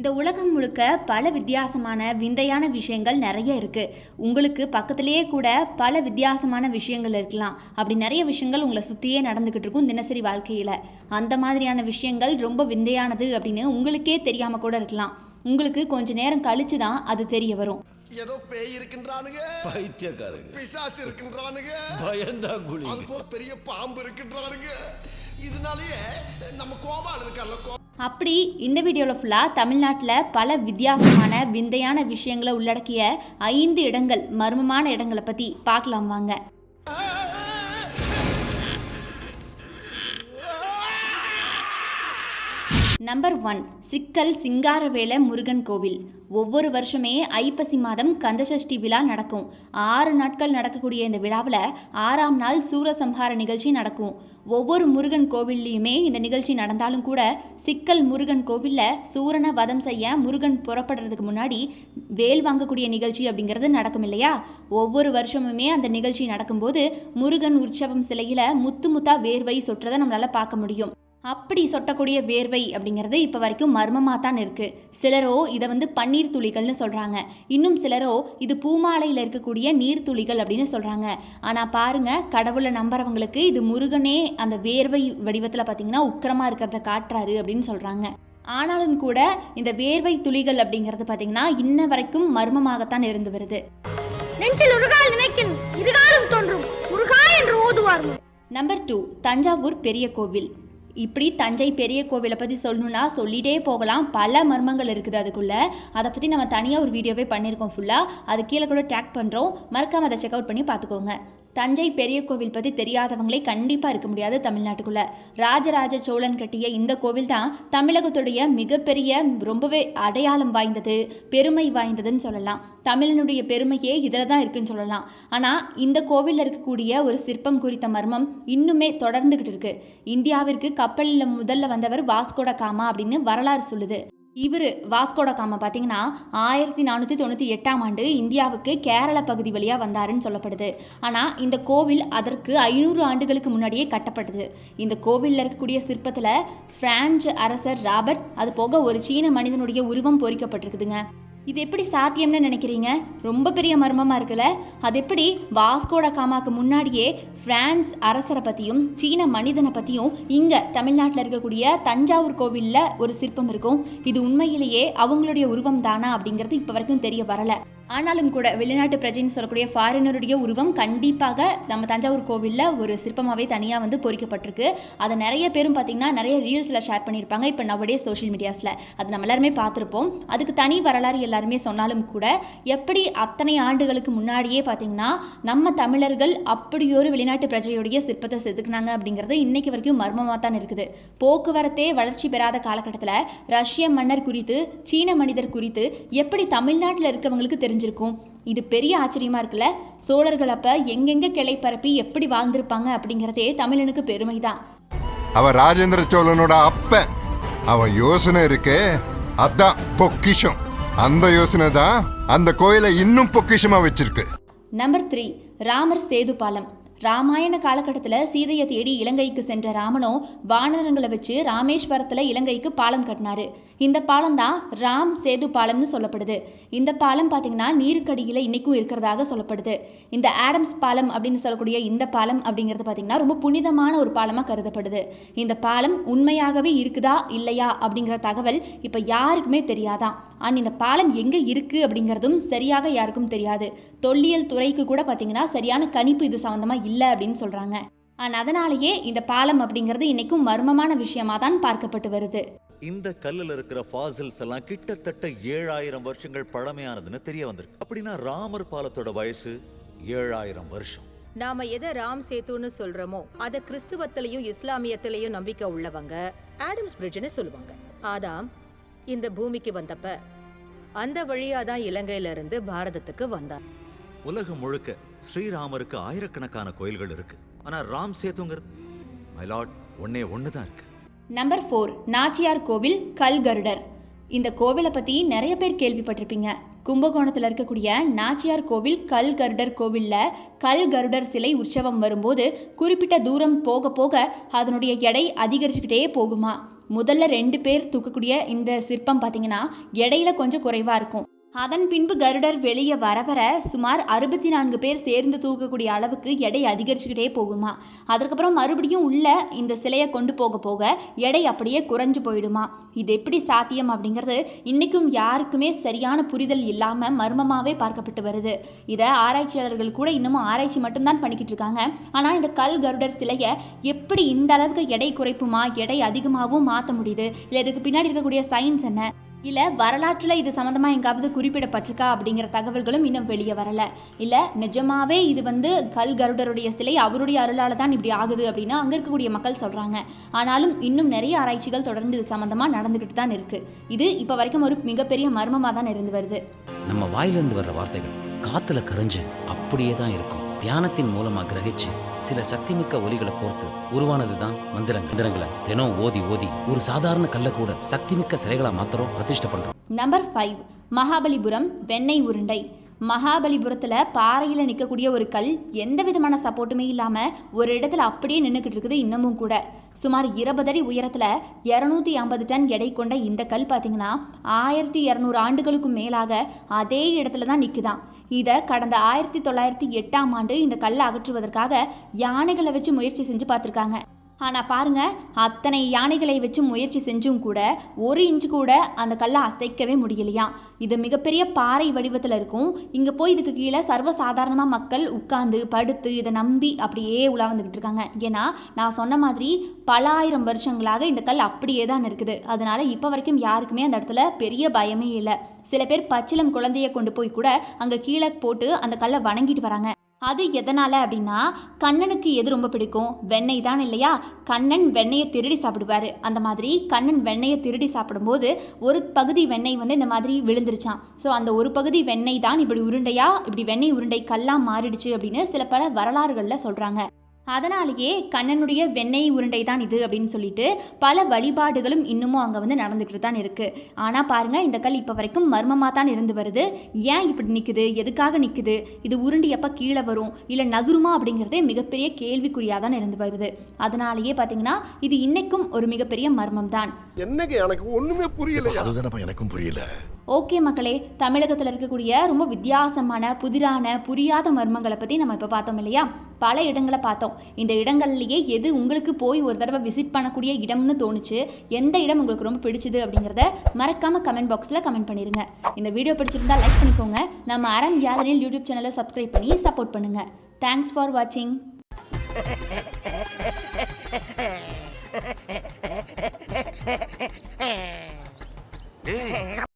இந்த உலகம் முழுக்க பல வித்தியாசமான விந்தையான விஷயங்கள் நிறைய இருக்கு. உங்களுக்கு பக்கத்திலேயே கூட பல வித்தியாசமான விஷயங்கள் இருக்கலாம். அப்படி நிறைய விஷயங்கள் உங்களை சுற்றியே நடந்துக்கிட்டு இருக்கும் தினசரி வாழ்க்கையில். அந்த மாதிரியான விஷயங்கள் ரொம்ப விந்தையானது அப்படின்னு உங்களுக்கே தெரியாமல் கூட இருக்கலாம். உங்களுக்கு கொஞ்ச நேரம் கழிச்சு தான் அது தெரிய வரும். ஏதோ பேய் இருக்கின்றானுங்க. பைத்தியக்காரங்க. பிசாசு இருக்கின்றானுங்க. பயந்தா குழி பெரிய பாம்பு இருக்கின்றானுங்க. நம்ம கோபால் அப்படி இந்த வீடியோவில் ஃபுல்லாக தமிழ்நாட்டில் பல வித்தியாசமான விந்தையான விஷயங்களை உள்ளடக்கிய ஐந்து இடங்கள் மர்மமான இடங்களை பற்றி பார்க்கலாம் வாங்க. நம்பர் ஒன் சிக்கல் சிங்காரவேல முருகன் கோவில். ஒவ்வொரு வருஷமே ஐப்பசி மாதம் கந்தசஷ்டி விழா நடக்கும். ஆறு நாட்கள் நடக்கக்கூடிய இந்த விழாவில் ஆறாம் நாள் சூரசம்ஹார நிகழ்ச்சி நடக்கும். ஒவ்வொரு முருகன் கோவில்லையுமே இந்த நிகழ்ச்சி நடந்தாலும் கூட சிக்கல் முருகன் கோவிலில் சூரனை வதம் செய்ய முருகன் புறப்படுறதுக்கு முன்னாடி வேல் வாங்கக்கூடிய நிகழ்ச்சி அப்படிங்கிறது நடக்கும் இல்லையா? ஒவ்வொரு வருஷமுமே அந்த நிகழ்ச்சி நடக்கும்போது முருகன் உற்சவம் சிலையில் முத்து முத்தா வேர்வை சொட்டுறதை நம்மளால் பார்க்க முடியும். அப்படி சொட்டக்கூடிய வேர்வை அப்படிங்கிறது இப்போ வரைக்கும் மர்மமாக தான் இருக்குது சிலரோ இதை வந்து பன்னீர் துளிகள்னு சொல்கிறாங்க இன்னும் சிலரோ இது பூமாலையில் இருக்கக்கூடிய நீர் துளிகள் அப்படின்னு சொல்கிறாங்க ஆனால் பாருங்க கடவுளை நம்புறவங்களுக்கு இது முருகனே அந்த வேர்வை வடிவத்தில் பார்த்தீங்கன்னா உக்கிரமாக இருக்கிறத காட்டுறாரு அப்படின்னு சொல்கிறாங்க ஆனாலும் கூட இந்த வேர்வை துளிகள் அப்படிங்கிறது பார்த்தீங்கன்னா இன்ன வரைக்கும் மர்மமாகத்தான் இருந்து வருது. நெஞ்சில் உருகால் நினைக்கின் இருகாலும் தோன்றும். முருகா என்று ஓதுவார். நம்பர் டூ தஞ்சாவூர் பெரிய கோவில். இப்படி தஞ்சை பெரிய கோவிலை பற்றி சொல்லணும்னா சொல்லிகிட்டே போகலாம். பல மர்மங்கள் இருக்குது அதுக்குள்ளே. அதை பற்றி நம்ம தனியாக ஒரு வீடியோவே பண்ணியிருக்கோம் ஃபுல்லாக அது கீழே கூட டேக் பண்ணுறோம் மறக்காமல் அதை செக் அவுட் பண்ணி பார்த்துக்கோங்க தஞ்சை பெரிய கோவில் பற்றி தெரியாதவங்களே கண்டிப்பாக இருக்க முடியாது தமிழ்நாட்டுக்குள்ளே. ராஜராஜ சோழன் கட்டிய இந்த கோவில் தான் தமிழகத்துடைய மிகப்பெரிய ரொம்பவே அடையாளம் வாய்ந்தது பெருமை வாய்ந்ததுன்னு சொல்லலாம். தமிழனுடைய பெருமையே இதில் தான் இருக்குன்னு சொல்லலாம். ஆனால் இந்த கோவிலில் இருக்கக்கூடிய ஒரு சிற்பம் குறித்த மர்மம் இன்னுமே தொடர்ந்துக்கிட்டு இருக்குது இந்தியாவிற்கு கப்பலில் முதல்ல வந்தவர் வாஸ்கோட காமா அப்படின்னு வரலாறு சொல்லுது. இவர் வாஸ்கோட காம பார்த்தீங்கன்னா ஆயிரத்தி நானூற்றி தொண்ணூற்றி எட்டாம் ஆண்டு இந்தியாவுக்கு கேரள பகுதி வழியாக வந்தாருன்னு சொல்லப்படுது. ஆனால் இந்த கோவில் அதற்கு ஐநூறு ஆண்டுகளுக்கு முன்னாடியே கட்டப்பட்டது. இந்த கோவிலில் இருக்கக்கூடிய சிற்பத்தில் பிரான்ச் அரசர் ராபர்ட் அது போக ஒரு சீன மனிதனுடைய உருவம் பொறிக்கப்பட்டிருக்குதுங்க. இது எப்படி சாத்தியம்னு நினைக்கிறீங்க? ரொம்ப பெரிய மர்மமாக இருக்குல்ல? அது எப்படி வாஸ்கோட காமாக்கு முன்னாடியே பிரான்ஸ் அரசரை பற்றியும் சீன மனிதனை பற்றியும் இங்கே தமிழ்நாட்டில் இருக்கக்கூடிய தஞ்சாவூர் கோவிலில் ஒரு சிற்பம் இருக்கும். இது உண்மையிலேயே அவங்களுடைய உருவம் தானா அப்படிங்கிறது இப்போ வரைக்கும் தெரிய வரலை. ஆனாலும் கூட வெளிநாட்டு பிரஜைன்னு சொல்லக்கூடிய ஃபாரினருடைய உருவம் கண்டிப்பாக நம்ம தஞ்சாவூர் கோவிலில் ஒரு சிற்பமாகவே தனியாக வந்து பொறிக்கப்பட்டிருக்கு. அதை நிறைய பேரும் பார்த்தீங்கன்னா நிறைய ரீல்ஸில் ஷேர் பண்ணியிருப்பாங்க. இப்போ நம்முடைய சோஷியல் மீடியாஸில் அது நம்ம எல்லாருமே பார்த்துருப்போம். அதுக்கு தனி வரலாறு எல்லாருமே சொன்னாலும் கூட எப்படி அத்தனை ஆண்டுகளுக்கு முன்னாடியே பார்த்தீங்கன்னா நம்ம தமிழர்கள் அப்படியொரு வெளிநாட்டு பிரஜையுடைய சிற்பத்தை செதுக்குனாங்க அப்படிங்கிறது இன்னைக்கு வரைக்கும் மர்மமாக தான் இருக்குது. போக்குவரத்தே வளர்ச்சி பெறாத காலகட்டத்தில் ரஷ்ய மன்னர் குறித்து சீன மனிதர் குறித்து எப்படி தமிழ்நாட்டில் இருக்கவங்களுக்கு தெரிஞ்சிருக்கும். இது பெரிய ஆச்சரியமா இருக்குல்ல? சோழர்கள் அப்ப எங்கெங்க கிளை பரப்பி எப்படி வாழ்ந்திருப்பாங்க அப்படிங்கிறதே தமிழனுக்கு பெருமை தான் அவன் ராஜேந்திர சோழனோட அப்பன் அவன் யோசனை இருக்கே. அதான் பொக்கிஷம். அந்த யோசனை தான் அந்த கோயிலை இன்னும் பொக்கிஷமா வச்சிருக்கு. நம்பர் த்ரீ ராமர் சேது பாலம் ராமாயண காலகட்டத்தில் சீதையை தேடி இலங்கைக்கு சென்ற ராமனோ வானரங்களை வச்சு ராமேஸ்வரத்தில் இலங்கைக்கு பாலம் கட்டினாரு. இந்த பாலம் தான் ராம் சேது பாலம்னு சொல்லப்படுது. இந்த பாலம் பார்த்தீங்கன்னா நீருக்கடியில் இன்றைக்கும் இருக்கிறதாக சொல்லப்படுது. இந்த ஆடம்ஸ் பாலம் அப்படின்னு சொல்லக்கூடிய இந்த பாலம் அப்படிங்கிறது பார்த்தீங்கன்னா ரொம்ப புனிதமான ஒரு பாலமாக கருதப்படுது. இந்த பாலம் உண்மையாகவே இருக்குதா இல்லையா அப்படிங்கிற தகவல் இப்போ யாருக்குமே தெரியாதான். ஆனால் இந்த பாலம் எங்கே இருக்குது அப்படிங்கிறதும் சரியாக யாருக்கும் தெரியாது. தொல்லியல் துறைக்கு கூட பார்த்தீங்கன்னா சரியான கணிப்பு இது சம்மந்தமாக இல்லை அப்படின்னு சொல்கிறாங்க அதனாலேயே இந்த பாலம் அப்படிங்கிறது இன்னைக்கும் மர்மமான விஷயமா தான் பார்க்கப்பட்டு வருது. இந்த கல்லுல இருக்கிற ஃபாசில்ஸ் எல்லாம் கிட்டத்தட்ட ஏழாயிரம் வருஷங்கள் பழமையானதுன்னு தெரிய வந்திருக்கு. அப்படின்னா ராமர் பாலத்தோட வயசு ஏழாயிரம் வருஷம். நாம எதை ராம் சேத்துன்னு சொல்றோமோ அத கிறிஸ்துவத்திலையும் இஸ்லாமியத்திலையும் நம்பிக்கை உள்ளவங்க ஆடம்ஸ் பிரிட்ஜ்னு சொல்லுவாங்க. ஆதாம் இந்த பூமிக்கு வந்தப்ப அந்த வழியா தான் இலங்கையில இருந்து பாரதத்துக்கு வந்தார். உலகம் முழுக்க ஸ்ரீராமருக்கு ஆயிரக்கணக்கான கோயில்கள் இருக்கு. ஆனா ராம் சேத்துங்கிறது மை லார்ட் ஒன்னே தான் இருக்கு. நம்பர் ஃபோர் நாச்சியார் கோவில் கல் கருடர். இந்த கோவிலை பற்றி நிறைய பேர் கேள்விப்பட்டிருப்பீங்க. கும்பகோணத்தில் இருக்கக்கூடிய நாச்சியார் கோவில் கல் கருடர் கோவிலில் கல் கருடர் சிலை உற்சவம் வரும்போது குறிப்பிட்ட தூரம் போக போக அதனுடைய எடை அதிகரிச்சுக்கிட்டே போகுமா? முதல்ல ரெண்டு பேர் தூக்கக்கூடிய இந்த சிற்பம் பார்த்தீங்கன்னா எடையில கொஞ்சம் குறைவாக இருக்கும். அதன் பின்பு கருடர் வெளியே வர வர சுமார் அறுபத்தி நான்கு பேர் சேர்ந்து தூக்கக்கூடிய அளவுக்கு எடை அதிகரிச்சுக்கிட்டே போகுமா. அதுக்கப்புறம் மறுபடியும் உள்ள இந்த சிலையை கொண்டு போக போக எடை அப்படியே குறைஞ்சு போயிடுமா. இது எப்படி சாத்தியம் அப்படிங்கிறது இன்றைக்கும் யாருக்குமே சரியான புரிதல் இல்லாமல் மர்மமாகவே பார்க்கப்பட்டு வருது. இதை ஆராய்ச்சியாளர்கள் கூட இன்னமும் ஆராய்ச்சி மட்டும்தான் பண்ணிக்கிட்டு இருக்காங்க. ஆனால் இந்த கல் கருடர் சிலையை எப்படி இந்த அளவுக்கு எடை குறைப்புமா எடை அதிகமாகவும் மாற்ற முடியுது? இல்லை இதுக்கு பின்னாடி இருக்கக்கூடிய சயின்ஸ் என்ன? இல்லை வரலாற்றில் இது சம்மந்தமாக எங்காவது குறிப்பிடப்பட்டிருக்கா அப்படிங்கிற தகவல்களும் இன்னும் வெளியே வரலை. இல்லை நிஜமாவே இது வந்து கல் கருடருடைய சிலை அவருடைய அருளால் தான் இப்படி ஆகுது அப்படின்னு அங்கே இருக்கக்கூடிய மக்கள் சொல்கிறாங்க ஆனாலும் இன்னும் நிறைய ஆராய்ச்சிகள் தொடர்ந்து இது சம்மந்தமாக நடந்துக்கிட்டு தான் இருக்குது இது இப்போ வரைக்கும் ஒரு மிகப்பெரிய மர்மமாக தான் இருந்து வருது. நம்ம வாயிலிருந்து வர்ற வார்த்தைகள் காற்றுல கரைஞ்சு அப்படியே தான் இருக்கும். தியானத்தின் மூலமாக கிரகிச்சு சில சக்திமிக்க ஒலிகளை கோர்த்து உருவானது தான் மந்திரங்கள். மந்திரங்களை தினம் ஓதி ஓதி ஒரு சாதாரண கல்லை கூட சக்திமிக்க சிலைகளா மாத்திரம் பிரதிஷ்டை பண்றோம். நம்பர் ஃபைவ் மகாபலிபுரம் வெண்ணெய் உருண்டை. மகாபலிபுரத்தில் பாறையில் நிற்கக்கூடிய ஒரு கல் எந்த விதமான சப்போர்ட்டுமே இல்லாமல் ஒரு இடத்துல அப்படியே நின்றுக்கிட்டு இருக்குது இன்னமும் கூட. சுமார் இருபது அடி உயரத்தில் இரநூத்தி ஐம்பது டன் எடை கொண்ட இந்த கல் பார்த்தீங்கன்னா ஆயிரத்தி இரநூறு ஆண்டுகளுக்கும் மேலாக அதே இடத்துல தான் நிற்குதாம் இதை கடந்த ஆயிரத்தி தொள்ளாயிரத்தி எட்டாம் ஆண்டு இந்த கல்லை அகற்றுவதற்காக யானைகளை வச்சு முயற்சி செஞ்சு பார்த்துருக்காங்க. ஆனால் பாருங்க அத்தனை யானைகளை வச்சு முயற்சி செஞ்சும் கூட ஒரு இன்ச்சு கூட அந்த கல்லை அசைக்கவே முடியலையாம் இது மிகப்பெரிய பாறை வடிவத்தில் இருக்கும். இங்கே போய் இதுக்கு கீழே சர்வசாதாரணமாக மக்கள் உட்காந்து படுத்து இதை நம்பி அப்படியே உலா வந்துக்கிட்டு இருக்காங்க. ஏன்னா நான் சொன்ன மாதிரி பல ஆயிரம் வருஷங்களாக இந்த கல் அப்படியே தான் இருக்குது. அதனால் இப்போ வரைக்கும் யாருக்குமே அந்த இடத்துல பெரிய பயமே இல்லை. சில பேர் பச்சிலம் குழந்தைய கொண்டு போய் கூட அங்கே கீழே போட்டு அந்த கல்லை வணங்கிட்டு வராங்க. அது எதனால் அப்படின்னா கண்ணனுக்கு எது ரொம்ப பிடிக்கும்? வெண்ணெய் தான் இல்லையா? கண்ணன் வெண்ணெயை திருடி சாப்பிடுவார். அந்த மாதிரி கண்ணன் வெண்ணெயை திருடி சாப்பிடும்போது ஒரு பகுதி வெண்ணெய் வந்து இந்த மாதிரி விழுந்துருச்சான் ஸோ அந்த ஒரு பகுதி வெண்ணெய் தான் இப்படி உருண்டையா இப்படி வெண்ணெய் உருண்டை கல்லாக மாறிடுச்சு அப்படின்னு சில பல வரலாறுகளில் சொல்கிறாங்க அதனாலேயே கண்ணனுடைய வெண்ணெய் உருண்டை தான் இது அப்படின்னு சொல்லிட்டு பல வழிபாடுகளும் இன்னமும் அங்கே வந்து நடந்துக்கிட்டு தான் இருக்குது ஆனால் பாருங்கள் இந்த கல் இப்போ வரைக்கும் மர்மமாக தான் இருந்து வருது. ஏன் இப்படி நிற்குது எதுக்காக நிற்குது இது உருண்டு எப்போ கீழே வரும்? இல்லை நகுருமா அப்படிங்கிறதே மிகப்பெரிய கேள்விக்குறியாக தான் இருந்து வருது. அதனாலேயே பார்த்தீங்கன்னா இது இன்றைக்கும் ஒரு மிகப்பெரிய மர்மம் தான் என்னங்க எனக்கு ஒண்ணுமே புரியலையா? அதுதானப்பா எனக்கும் புரியல. ஓகே மக்களே தமிழகத்தில் இருக்கக்கூடிய ரொம்ப வித்தியாசமான புதிரான புரியாத மர்மங்களை பற்றி நம்ம இப்போ பார்த்தோம் இல்லையா? பல இடங்களை பார்த்தோம். இந்த இடங்கள்லையே எது உங்களுக்கு போய் ஒரு தடவை விசிட் பண்ணக்கூடிய இடம்னு தோணுச்சு? எந்த இடம் உங்களுக்கு ரொம்ப பிடிச்சது அப்படிங்கிறத மறக்காமல் கமெண்ட் பாக்ஸில் கமெண்ட் பண்ணிடுங்க இந்த வீடியோ பிடிச்சிருந்தா லைக் பண்ணிக்கோங்க. நம்ம அறம் யாதனில் யூடியூப் சேனலை சப்ஸ்கிரைப் பண்ணி சப்போர்ட் பண்ணுங்கள் தேங்க்ஸ் ஃபார் வாட்சிங் ええ